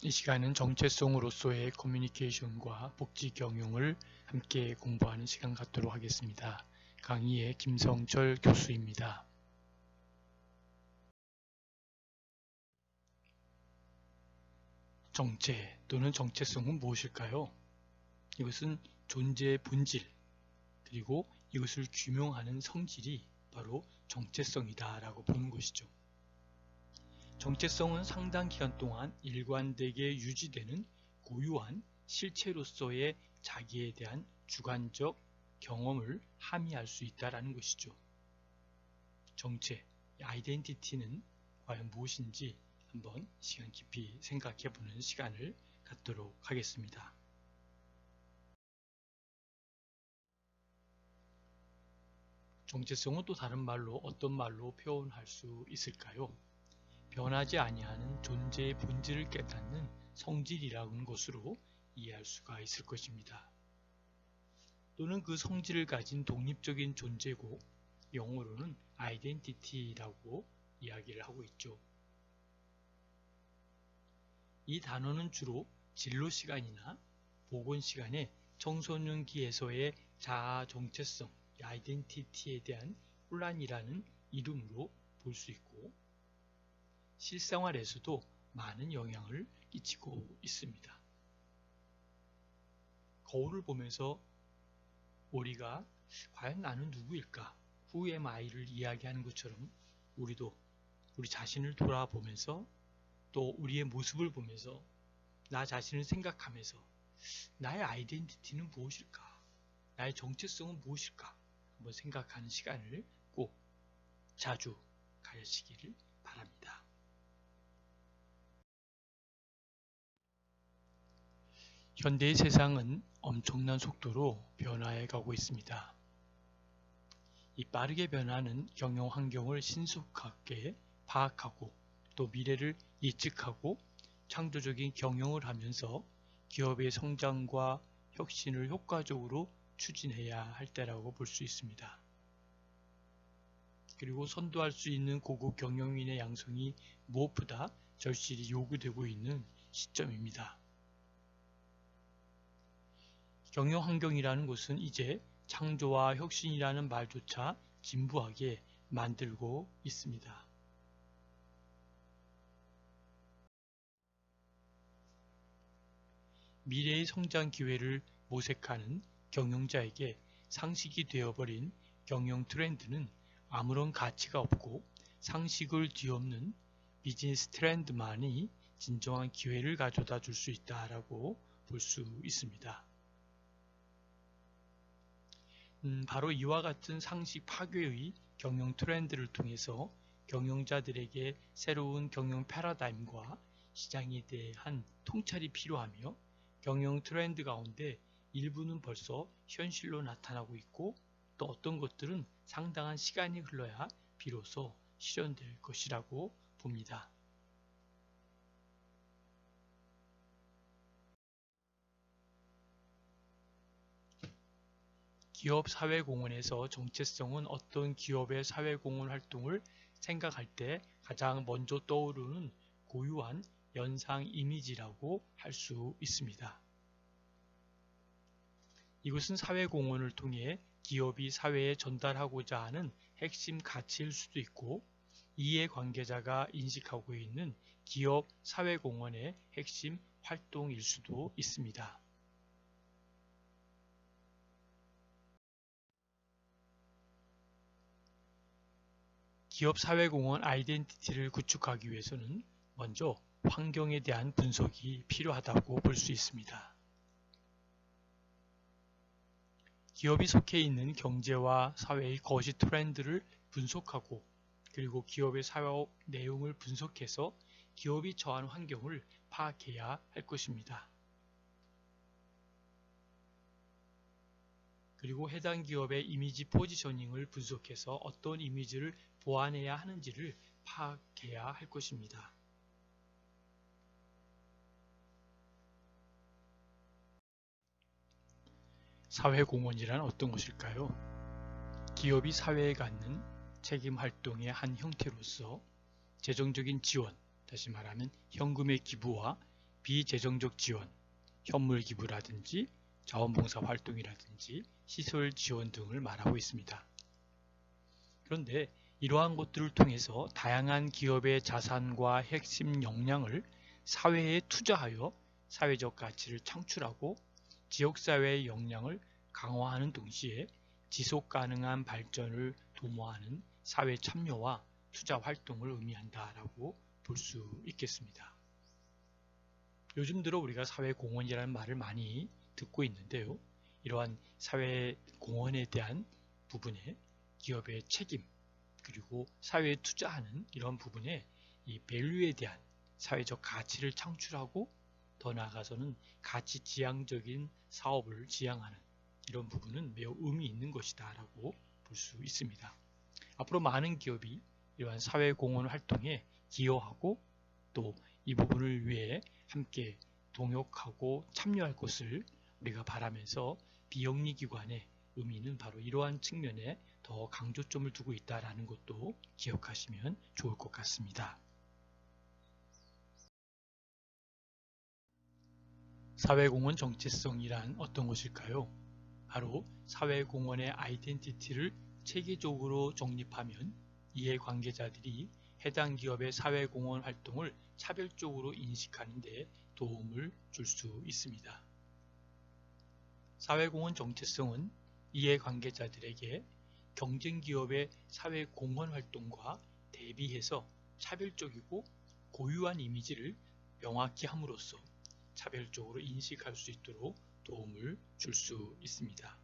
이 시간은 정체성으로서의 커뮤니케이션과 복지 경영을 함께 공부하는 시간 갖도록 하겠습니다. 강의의 김성철 교수입니다. 정체 또는 정체성은 무엇일까요? 이것은 존재의 본질 그리고 이것을 규명하는 성질이 바로 정체성이다 라고 보는 것이죠. 정체성은 상당 기간 동안 일관되게 유지되는 고유한 실체로서의 자기에 대한 주관적 경험을 함의할 수 있다는 것이죠. 정체, 아이덴티티는 과연 무엇인지 한번 시간 깊이 생각해 보는 시간을 갖도록 하겠습니다. 정체성은 또 다른 말로 어떤 말로 표현할 수 있을까요? 변하지 아니하는 존재의 본질을 깨닫는 성질이라는 것으로 이해할 수가 있을 것입니다. 또는 그 성질을 가진 독립적인 존재고 영어로는 아이덴티티라고 이야기를 하고 있죠. 이 단어는 주로 진로 시간이나 보건 시간에 청소년기에서의 자아 정체성, 아이덴티티에 대한 혼란이라는 이름으로 볼 수 있고 실생활에서도 많은 영향을 끼치고 있습니다. 거울을 보면서 우리가 과연 나는 누구일까? 후의 마이를 이야기하는 것처럼 우리도 우리 자신을 돌아보면서 또 우리의 모습을 보면서 나 자신을 생각하면서 나의 아이덴티티는 무엇일까? 나의 정체성은 무엇일까? 한번 생각하는 시간을 꼭 자주 가지시기를 바랍니다. 현대의 세상은 엄청난 속도로 변화해 가고 있습니다. 이 빠르게 변하는 경영 환경을 신속하게 파악하고 또 미래를 예측하고 창조적인 경영을 하면서 기업의 성장과 혁신을 효과적으로 추진해야 할 때라고 볼 수 있습니다. 그리고 선도할 수 있는 고급 경영인의 양성이 무엇보다 절실히 요구되고 있는 시점입니다. 경영 환경이라는 것은 이제 창조와 혁신이라는 말조차 진부하게 만들고 있습니다. 미래의 성장 기회를 모색하는 경영자에게 상식이 되어버린 경영 트렌드는 아무런 가치가 없고 상식을 뒤엎는 비즈니스 트렌드만이 진정한 기회를 가져다 줄 수 있다라고 볼 수 있습니다. 음, 바로 이와 같은 상식 파괴의 경영 트렌드를 통해서 경영자들에게 새로운 경영 패러다임과 시장에 대한 통찰이 필요하며 경영 트렌드 가운데 일부는 벌써 현실로 나타나고 있고 또 어떤 것들은 상당한 시간이 흘러야 비로소 실현될 것이라고 봅니다. 기업 사회공헌에서 정체성은 어떤 기업의 사회공헌 활동을 생각할 때 가장 먼저 떠오르는 고유한 연상 이미지라고 할 수 있습니다. 이것은 사회공헌을 통해 기업이 사회에 전달하고자 하는 핵심 가치일 수도 있고 이해 관계자가 인식하고 있는 기업 사회공헌의 핵심 활동일 수도 있습니다. 기업 사회공헌 아이덴티티를 구축하기 위해서는 먼저 환경에 대한 분석이 필요하다고 볼 수 있습니다. 기업이 속해 있는 경제와 사회의 거시 트렌드를 분석하고 그리고 기업의 사업 내용을 분석해서 기업이 처한 환경을 파악해야 할 것입니다. 그리고 해당 기업의 이미지 포지셔닝을 분석해서 어떤 이미지를 보완해야 하는지를 파악해야 할 것입니다. 사회공헌이란 어떤 것일까요? 기업이 사회에 갖는 책임 활동의 한 형태로서 재정적인 지원, 다시 말하면 현금의 기부와 비재정적 지원, 현물 기부라든지 자원봉사 활동이라든지 시설 지원 등을 말하고 있습니다. 그런데 이러한 것들을 통해서 다양한 기업의 자산과 핵심 역량을 사회에 투자하여 사회적 가치를 창출하고 지역사회의 역량을 강화하는 동시에 지속 가능한 발전을 도모하는 사회 참여와 투자 활동을 의미한다라고 볼 수 있겠습니다. 요즘 들어 우리가 사회 공헌이라는 말을 많이 듣고 있는데요. 이러한 사회 공헌에 대한 부분에 기업의 책임 그리고 사회에 투자하는 이런 부분에 이 밸류에 대한 사회적 가치를 창출하고 더 나아가서는 가치 지향적인 사업을 지향하는 이런 부분은 매우 의미 있는 것이다 라고 볼 수 있습니다. 앞으로 많은 기업이 이러한 사회공헌 활동에 기여하고 또 이 부분을 위해 함께 동역하고 참여할 것을 우리가 바라면서 비영리 기관의 의미는 바로 이러한 측면에 더 강조점을 두고 있다는 것도 기억하시면 좋을 것 같습니다. 사회공헌 정체성이란 어떤 것일까요? 바로 사회공헌의 아이덴티티를 체계적으로 정립하면 이해관계자들이 해당 기업의 사회공헌 활동을 차별적으로 인식하는 데 도움을 줄 수 있습니다. 사회공헌 정체성은 이해관계자들에게 경쟁 기업의 사회 공헌 활동과 대비해서 차별적이고 고유한 이미지를 명확히 함으로써 차별적으로 인식할 수 있도록 도움을 줄 수 있습니다.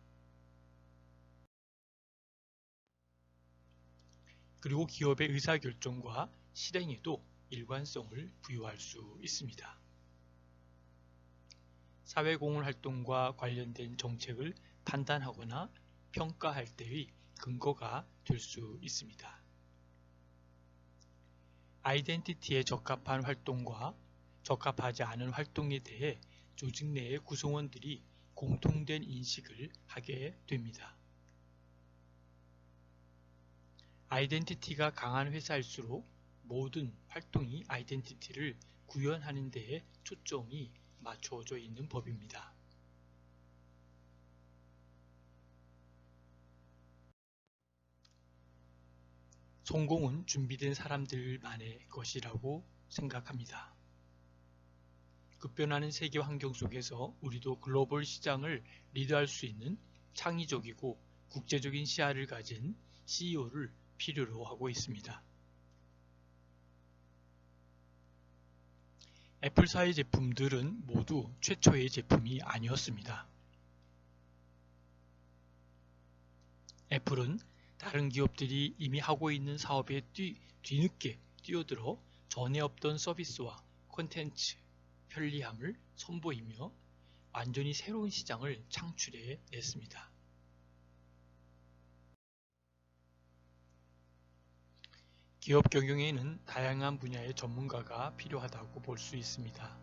그리고 기업의 의사결정과 실행에도 일관성을 부여할 수 있습니다. 사회공헌 활동과 관련된 정책을 판단하거나 평가할 때의 근거가 될 수 있습니다. 아이덴티티에 적합한 활동과 적합하지 않은 활동에 대해 조직 내의 구성원들이 공통된 인식을 하게 됩니다. 아이덴티티가 강한 회사일수록 모든 활동이 아이덴티티를 구현하는 데에 초점이 맞춰져 있는 법입니다. 성공은 준비된 사람들만의 것이라고 생각합니다. 급변하는 세계 환경 속에서 우리도 글로벌 시장을 리드할 수 있는 창의적이고 국제적인 시야를 가진 CEO를 필요로 하고 있습니다. 애플사의 제품들은 모두 최초의 제품이 아니었습니다. 애플은 다른 기업들이 이미 하고 있는 사업에 뒤, 뒤늦게 뛰어들어 전에 없던 서비스와 콘텐츠, 편리함을 선보이며 완전히 새로운 시장을 창출해 냈습니다. 기업 경영에는 다양한 분야의 전문가가 필요하다고 볼 수 있습니다.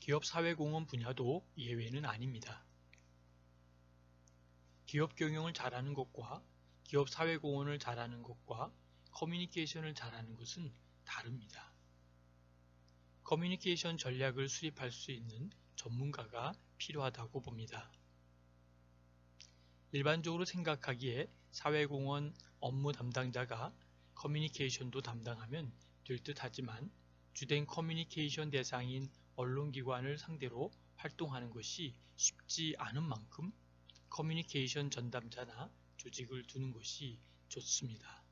기업 사회공헌 분야도 예외는 아닙니다. 기업 경영을 잘하는 것과 기업 사회공헌을 잘하는 것과 커뮤니케이션을 잘하는 것은 다릅니다. 커뮤니케이션 전략을 수립할 수 있는 전문가가 필요하다고 봅니다. 일반적으로 생각하기에 사회공헌 업무 담당자가 커뮤니케이션도 담당하면 될 듯 하지만 주된 커뮤니케이션 대상인 언론기관을 상대로 활동하는 것이 쉽지 않은 만큼 커뮤니케이션 전담자나 조직을 두는 것이 좋습니다.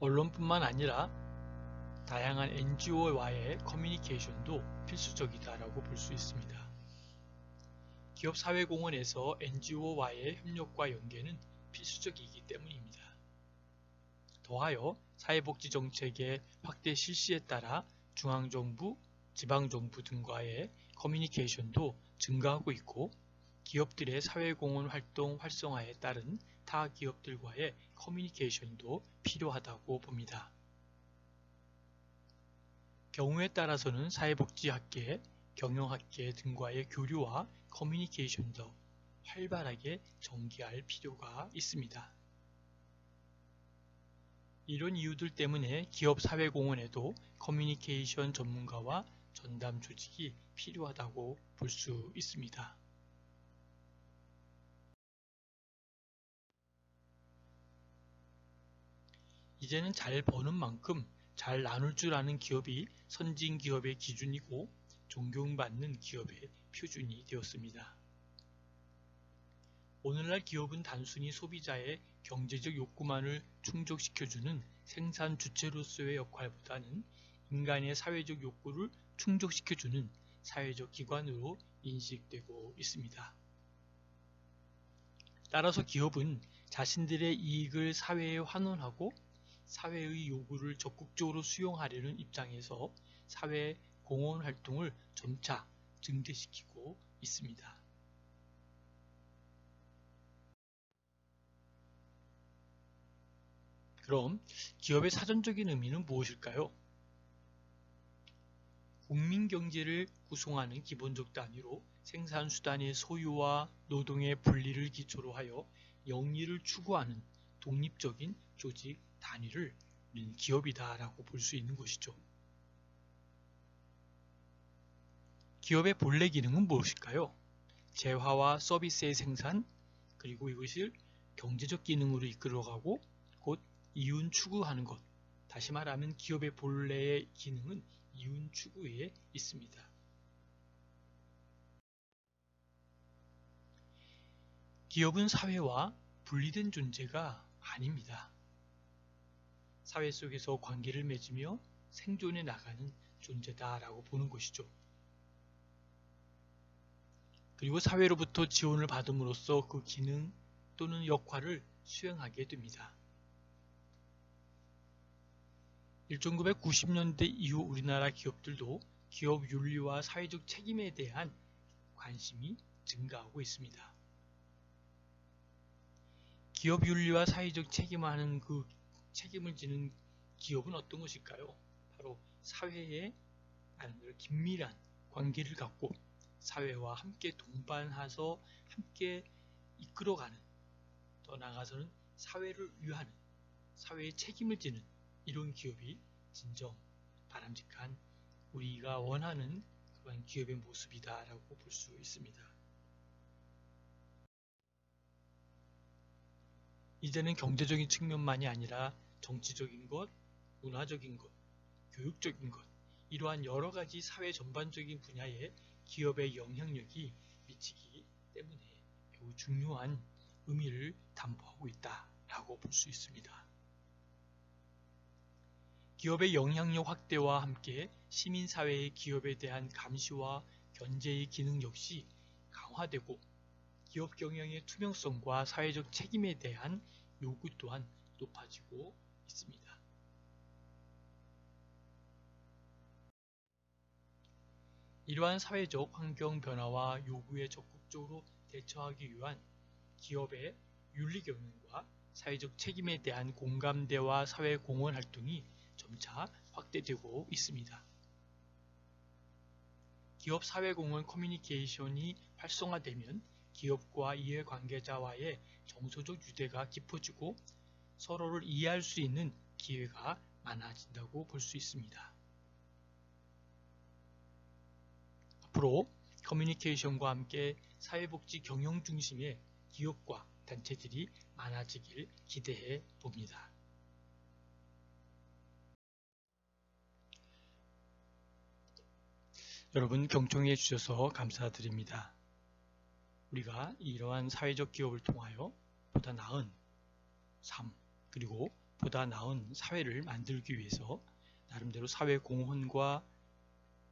언론뿐만 아니라 다양한 NGO와의 커뮤니케이션도 필수적이다라고 볼 수 있습니다. 기업 사회공헌에서 NGO와의 협력과 연계는 필수적이기 때문입니다. 더하여 사회복지정책의 확대 실시에 따라 중앙정부, 지방정부 등과의 커뮤니케이션도 증가하고 있고 기업들의 사회공헌 활동 활성화에 따른 타 기업들과의 커뮤니케이션도 필요하다고 봅니다. 경우에 따라서는 사회복지학계, 경영학계 등과의 교류와 커뮤니케이션도 활발하게 전개할 필요가 있습니다. 이런 이유들 때문에 기업 사회공헌에도 커뮤니케이션 전문가와 전담 조직이 필요하다고 볼 수 있습니다. 이제는 잘 버는 만큼 잘 나눌 줄 아는 기업이 선진 기업의 기준이고 존경받는 기업의 표준이 되었습니다. 오늘날 기업은 단순히 소비자의 경제적 욕구만을 충족시켜주는 생산 주체로서의 역할보다는 인간의 사회적 욕구를 충족시켜주는 사회적 기관으로 인식되고 있습니다. 따라서 기업은 자신들의 이익을 사회에 환원하고 사회의 요구를 적극적으로 수용하려는 입장에서 사회 공헌 활동을 점차 증대시키고 있습니다. 그럼 기업의 사전적인 의미는 무엇일까요? 국민 경제를 구성하는 기본적 단위로 생산 수단의 소유와 노동의 분리를 기초로 하여 영리를 추구하는 독립적인 조직 단위를 기업이다라고 볼 수 있는 것이죠. 기업의 본래 기능은 무엇일까요? 재화와 서비스의 생산, 그리고 이것을 경제적 기능으로 이끌어가고 곧 이윤 추구하는 것. 다시 말하면 기업의 본래의 기능은 이윤 추구에 있습니다. 기업은 사회와 분리된 존재가 아닙니다. 사회 속에서 관계를 맺으며 생존해 나가는 존재다라고 보는 것이죠. 그리고 사회로부터 지원을 받음으로써 그 기능 또는 역할을 수행하게 됩니다. 1990년대 이후 우리나라 기업들도 기업 윤리와 사회적 책임에 대한 관심이 증가하고 있습니다. 기업 윤리와 사회적 책임하는 그 책임을 지는 기업은 어떤 것일까요? 바로 사회에 긴밀한 관계를 갖고 사회와 함께 동반해서 함께 이끌어가는 더 나아가서는 사회를 위하는 사회의 책임을 지는 이런 기업이 진정 바람직한 우리가 원하는 그런 기업의 모습이다라고 볼 수 있습니다. 이제는 경제적인 측면만이 아니라 정치적인 것, 문화적인 것, 교육적인 것, 이러한 여러 가지 사회 전반적인 분야에 기업의 영향력이 미치기 때문에 매우 중요한 의미를 담보하고 있다라고 볼 수 있습니다. 기업의 영향력 확대와 함께 시민사회의 기업에 대한 감시와 견제의 기능 역시 강화되고 기업 경영의 투명성과 사회적 책임에 대한 요구 또한 높아지고 있습니다. 이러한 사회적 환경 변화와 요구에 적극적으로 대처하기 위한 기업의 윤리 경영과 사회적 책임에 대한 공감대와 사회 공헌 활동이 점차 확대되고 있습니다. 기업 사회공헌 커뮤니케이션이 활성화되면 기업과 이해관계자와의 정서적 유대가 깊어지고 서로를 이해할 수 있는 기회가 많아진다고 볼 수 있습니다. 앞으로 커뮤니케이션과 함께 사회복지 경영 중심의 기업과 단체들이 많아지길 기대해 봅니다. 여러분 경청해 주셔서 감사드립니다. 우리가 이러한 사회적 기업을 통하여 보다 나은 삶 그리고 보다 나은 사회를 만들기 위해서 나름대로 사회 공헌과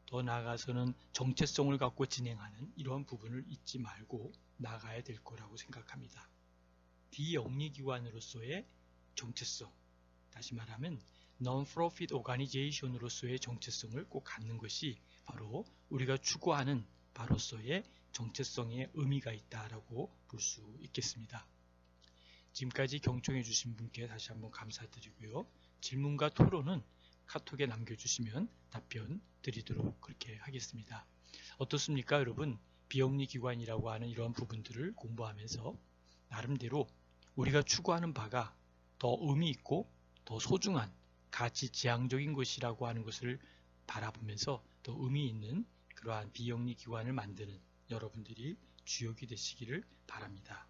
더 나아가서는 정체성을 갖고 진행하는 이러한 부분을 잊지 말고 나가야 될 거라고 생각합니다. 비영리기관으로서의 정체성, 다시 말하면 Non-Profit Organization으로서의 정체성을 꼭 갖는 것이 바로 우리가 추구하는 바로서의 정체성의 의미가 있다라고 볼 수 있겠습니다. 지금까지 경청해 주신 분께 다시 한번 감사드리고요. 질문과 토론은 카톡에 남겨주시면 답변 드리도록 그렇게 하겠습니다. 어떻습니까 여러분? 비영리 기관이라고 하는 이러한 부분들을 공부하면서 나름대로 우리가 추구하는 바가 더 의미 있고 더 소중한 가치 지향적인 것이라고 하는 것을 바라보면서 더 의미 있는 그러한 비영리 기관을 만드는 여러분들이 주역이 되시기를 바랍니다.